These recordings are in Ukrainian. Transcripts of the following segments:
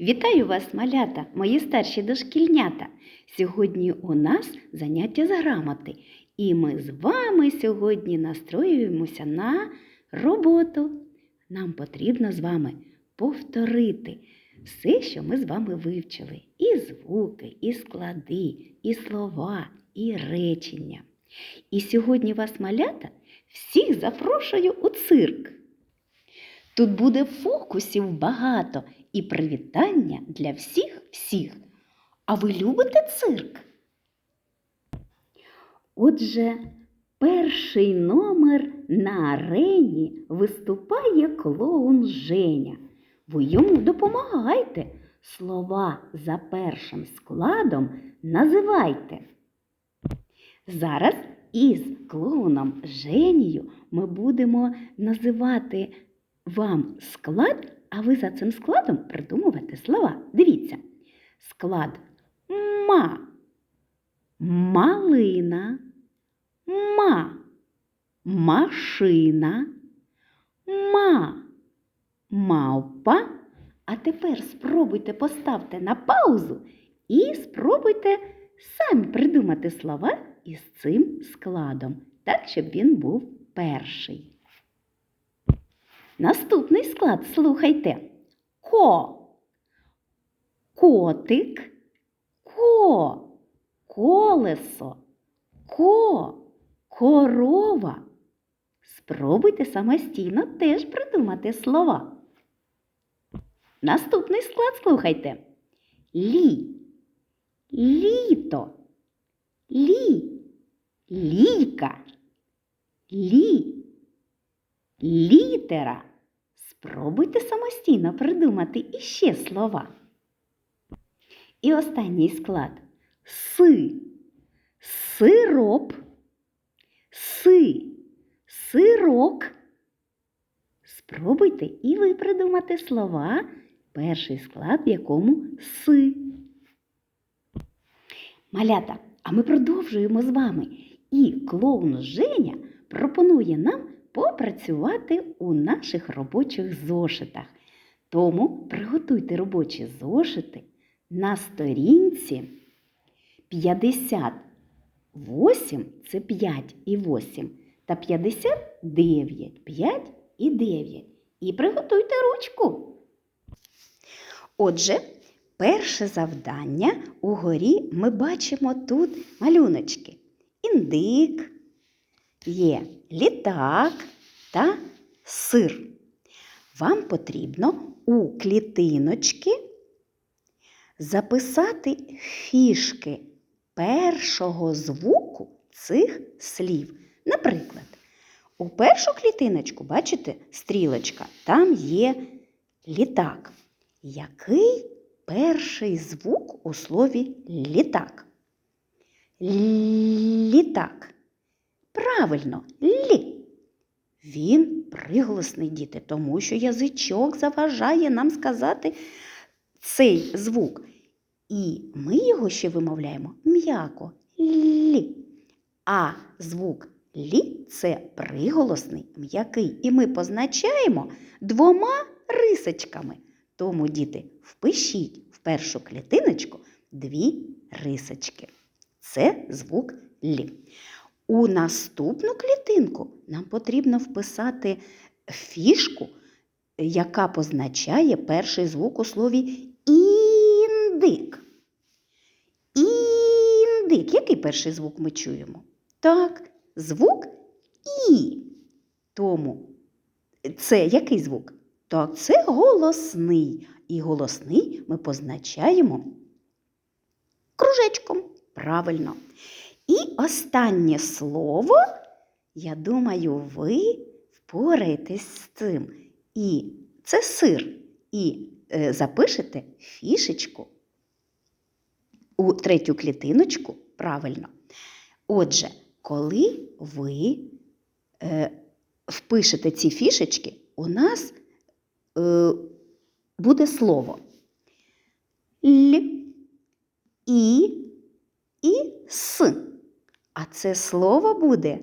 Вітаю вас, малята, мої старші дошкільнята. Сьогодні у нас заняття з грамоти, і ми з вами сьогодні настроюємося на роботу. Нам потрібно з вами повторити все, що ми з вами вивчили: і звуки, і склади, і слова, і речення. І сьогодні вас, малята, всіх запрошую у цирк. Тут буде фокусів багато і привітання для всіх всіх. А ви любите цирк? Отже, перший номер на арені виступає клоун Женя. Ви йому допомагайте. Слова за першим складом називайте. Зараз із клоуном Женію ми будемо називати вам склад, а ви за цим складом придумувати слова. Дивіться. Склад ма, малина, ма, машина, ма, мавпа. А тепер спробуйте поставте на паузу і спробуйте самі придумати слова із цим складом, так, щоб він був перший. Наступний склад слухайте. Ко. Котик. Ко. Колесо. Ко. Корова. Спробуйте самостійно теж придумати слова. Наступний склад слухайте. Лі. Літо. Лі. Лійка. Лі. Літера. Спробуйте самостійно придумати іще слова. І останній склад си, сироп, си, сирок. Спробуйте і ви придумати слова, перший склад, в якому си. Малята, а ми продовжуємо з вами. І клоун Женя пропонує нам попрацювати у наших робочих зошитах. Тому приготуйте робочі зошити на сторінці 58 це 5 і 8 та 59 5 і 9. І приготуйте ручку. Отже, перше завдання угорі ми бачимо тут малюночки. Індик, є літак та сир. Вам потрібно у клітиночки записати фішки першого звуку цих слів. Наприклад, у першу клітиночку, бачите, стрілочка, там є літак. Який перший звук у слові літак? Літак. Правильно, лі. Він приголосний діти, тому що язичок заважає нам сказати цей звук. І ми його ще вимовляємо м'яко лі. А звук лі це приголосний м'який. І ми позначаємо двома рисочками. Тому, діти, впишіть в першу клітиночку дві рисочки. Це звук лі. У наступну клітинку нам потрібно вписати фішку, яка позначає перший звук у слові індик. Індик. Який перший звук ми чуємо? Так, звук І. Тому це який звук? Так, це голосний. І голосний ми позначаємо кружечком. Правильно. І останнє слово, я думаю, ви впораєтесь з цим. І це сир. І е, запишете фішечку у третю клітиночку правильно. Отже, коли ви е, впишете ці фішечки, у нас е, буде слово Л, І і С. А це слово буде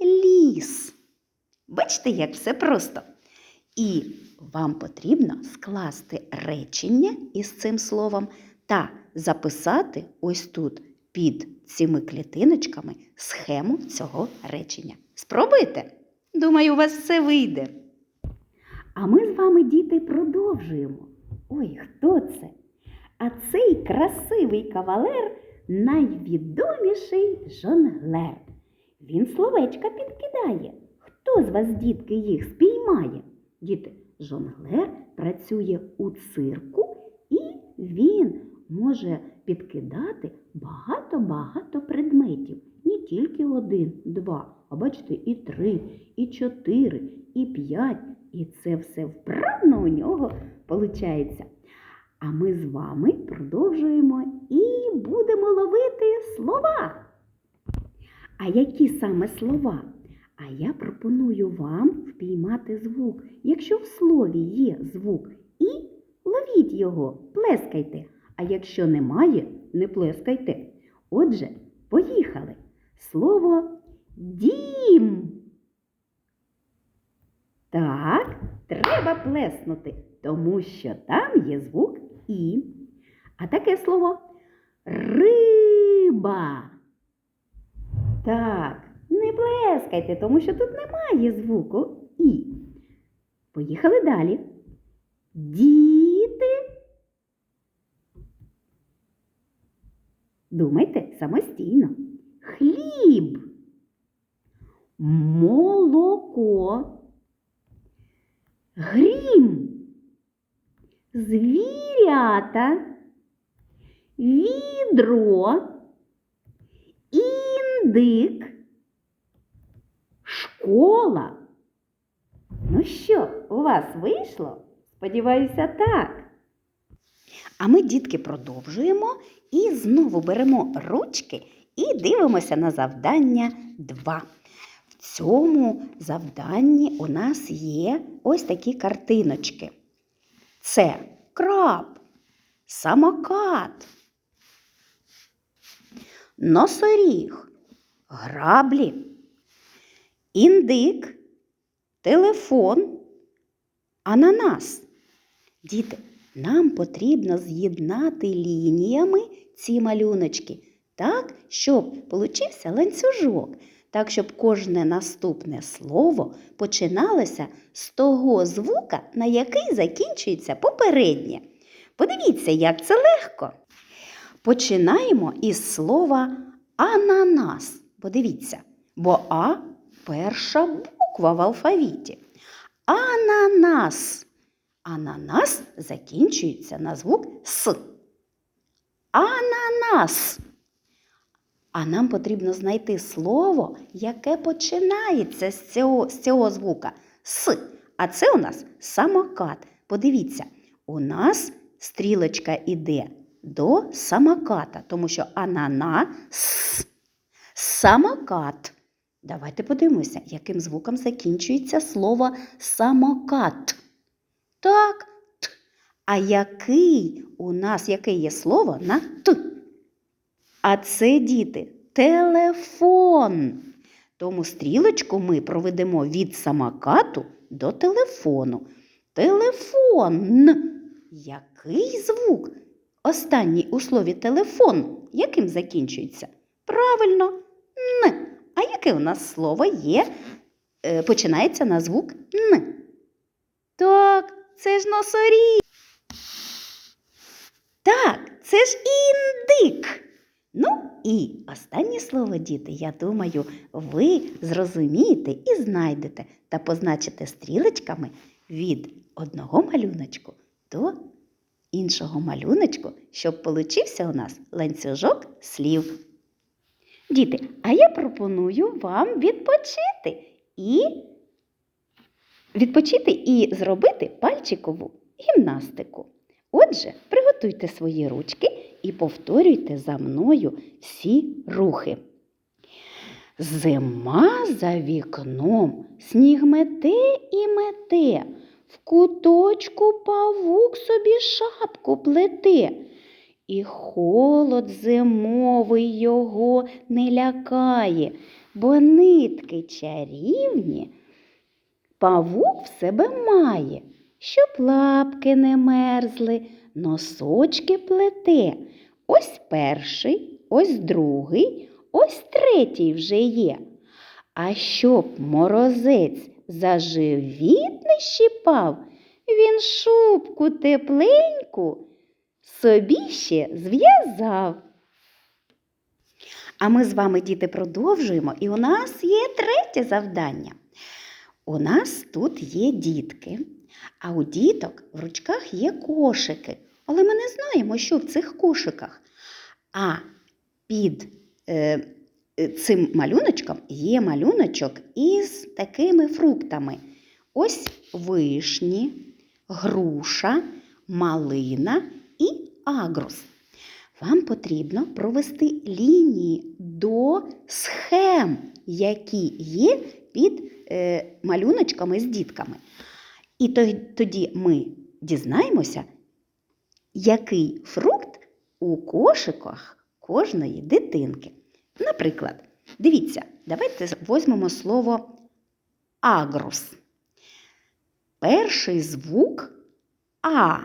ліс. Бачите, як все просто. І вам потрібно скласти речення із цим словом та записати ось тут під цими клітиночками схему цього речення. Спробуйте! Думаю, у вас все вийде. А ми з вами, діти, продовжуємо. Ой, хто це? А цей красивий кавалер найвідоміший жонглер. Він словечка підкидає. Хто з вас, дітки, їх спіймає? Діти, жонглер працює у цирку і він може підкидати багато-багато предметів. Не тільки один, два, а бачите, і три, і чотири, і п'ять. І це все вправно у нього виходить. А ми з вами продовжуємо і будемо ловити слова. А які саме слова? А я пропоную вам впіймати звук. Якщо в слові є звук і, ловіть його, плескайте. А якщо немає, не плескайте. Отже, поїхали. Слово дім. Так, треба плеснути, тому що там є звук і. А таке слово риба. Так, не плескайте, тому що тут немає звуку і. Поїхали далі. Діти. Думайте самостійно. Хліб. Молоко. Грім. Звірята. Відро. Індик. Школа. Ну що, у вас вийшло? Сподіваюся, так. А ми, дітки, продовжуємо і знову беремо ручки і дивимося на завдання 2. В цьому завданні у нас є ось такі картиночки. Це краб, самокат, носоріг, граблі, індик, телефон, ананас. Діти, нам потрібно з'єднати лініями ці малюночки так, щоб получився ланцюжок, так, щоб кожне наступне слово починалося з того звука, на який закінчується попереднє. Подивіться, як це легко. Починаємо із слова ананас. Подивіться, бо А перша буква в алфавіті. Ананас. Ананас закінчується на звук С. Ананас. А нам потрібно знайти слово, яке починається з цього, з цього звука С. А це у нас самокат. Подивіться, у нас стрілочка іде до самоката, тому що ананас самокат. Давайте подивимося, яким звуком закінчується слово самокат. Так, т. А який у нас яке є слово на т? А це, діти, телефон. Тому стрілочку ми проведемо від самокату до телефону. Телефон. Який звук? Останній у слові телефон яким закінчується? Правильно, н. А яке у нас слово є? Е, починається на звук н. Так, це ж носоріг. Так, це ж індик. Ну і останнє слово, діти, я думаю, ви зрозумієте і знайдете та позначите стрілочками від одного малюночку до іншого малюночку, щоб получився у нас ланцюжок слів. Діти, а я пропоную вам відпочити і відпочити і зробити пальчикову гімнастику. Отже, приготуйте свої ручки і повторюйте за мною всі рухи. Зима за вікном, сніг мете і мете, в куточку павук собі шапку плете, і холод зимовий його не лякає, бо нитки чарівні павук в себе має, щоб лапки не мерзли, носочки плете. Ось перший, ось другий, ось третій вже є. А щоб морозець за живіт не щіпав, він шубку тепленьку собі ще зв'язав. А ми з вами, діти, продовжуємо, і у нас є третє завдання. У нас тут є дітки, а у діток в ручках є кошики. Але ми не знаємо, що в цих кошиках. А під е, е, цим малюночком є малюночок із такими фруктами. Ось вишні, груша, малина і агрус. Вам потрібно провести лінії до схем, які є під е, малюночками з дітками. І тоді ми дізнаємося, який фрукт у кошиках кожної дитинки. Наприклад, дивіться, давайте візьмемо слово агрус. Перший звук А.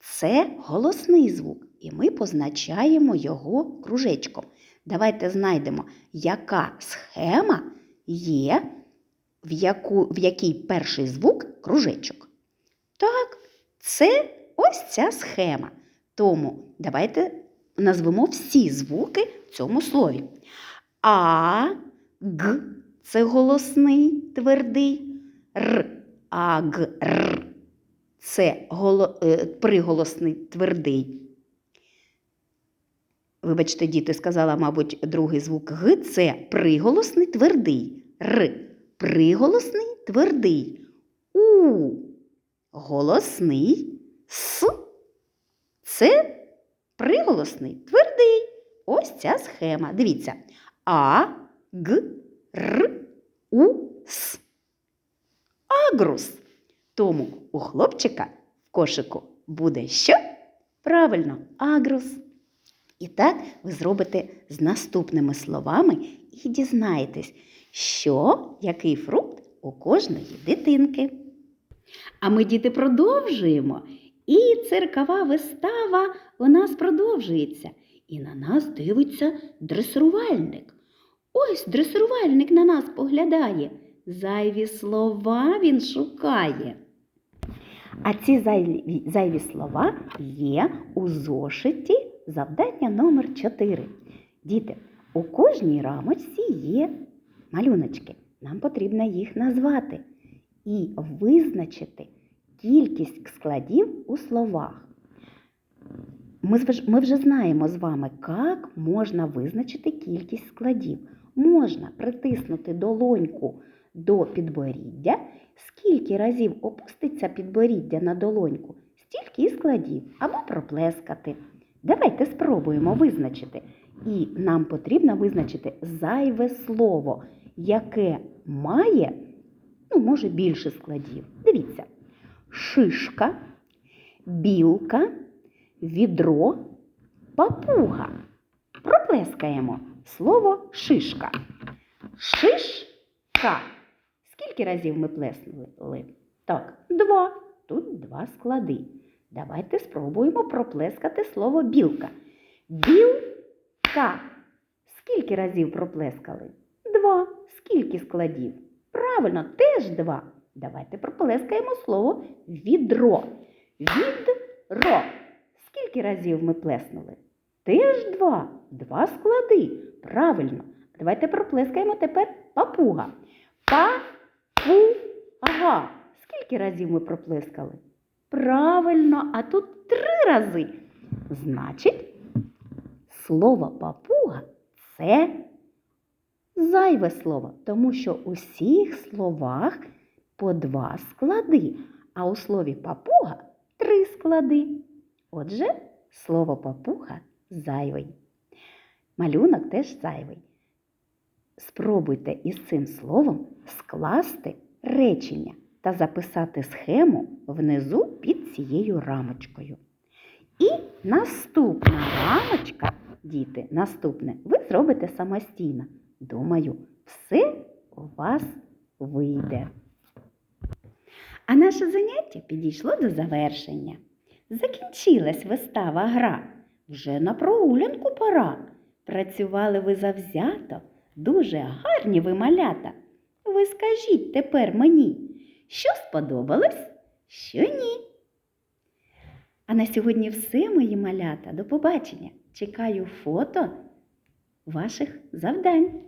Це голосний звук, і ми позначаємо його кружечком. Давайте знайдемо, яка схема є, в, яку, в якій перший звук кружечок. Так, це ось ця схема. Тому давайте назвемо всі звуки в цьому слові. А, Г це голосний твердий, Р, А, Р. Це голо, е, приголосний твердий. Вибачте, діти, сказала, мабуть, другий звук Г це приголосний твердий. Р. Приголосний твердий. У. Голосний С. Це приголосний твердий. Ось ця схема. Дивіться. А, Г, Р, У, С. Агрус. Тому у хлопчика в кошику буде що? Правильно, агрус. І так ви зробите з наступними словами і дізнаєтесь, що який фрукт у кожної дитинки. А ми, діти, продовжуємо. І циркова вистава у нас продовжується. І на нас дивиться дресирувальник. Ось дресирувальник на нас поглядає. Зайві слова він шукає. А ці зайві, зайві слова є у зошиті завдання номер 4. Діти, у кожній рамочці є малюночки. Нам потрібно їх назвати і визначити кількість складів у словах. Ми, вже знаємо з вами, як можна визначити кількість складів. Можна притиснути долоньку до підборіддя. Скільки разів опуститься підборіддя на долоньку, стільки і складів, або проплескати. Давайте спробуємо визначити. І нам потрібно визначити зайве слово, яке має, ну, може, більше складів. Дивіться: шишка, білка, відро, папуга. Проплескаємо слово шишка. Шишка. Скільки разів ми плеснули? Так, два. Тут два склади. Давайте спробуємо проплескати слово білка. Білка. Скільки разів проплескали? Два. Скільки складів? Правильно, теж два. Давайте проплескаємо слово відро. Відро. Скільки разів ми плеснули? Теж два. Два склади. Правильно. Давайте проплескаємо тепер папуга. Па-пу-ага. Скільки разів ми проплескали? Правильно, а тут три рази. Значить, слово папуга це зайве слово, тому що у всіх словах по два склади, а у слові папуга три склади. Отже, слово папуга зайвий. Малюнок теж зайвий. Спробуйте із цим словом скласти речення та записати схему внизу під цією рамочкою. І наступна рамочка, діти, наступне, ви зробите самостійно. Думаю, все у вас вийде. А наше заняття підійшло до завершення. Закінчилась вистава гра. Вже на прогулянку пора. Працювали ви завзято, дуже гарні ви малята. Ви скажіть тепер мені, що сподобалось, що ні. А на сьогодні все, мої малята. До побачення. Чекаю фото ваших завдань.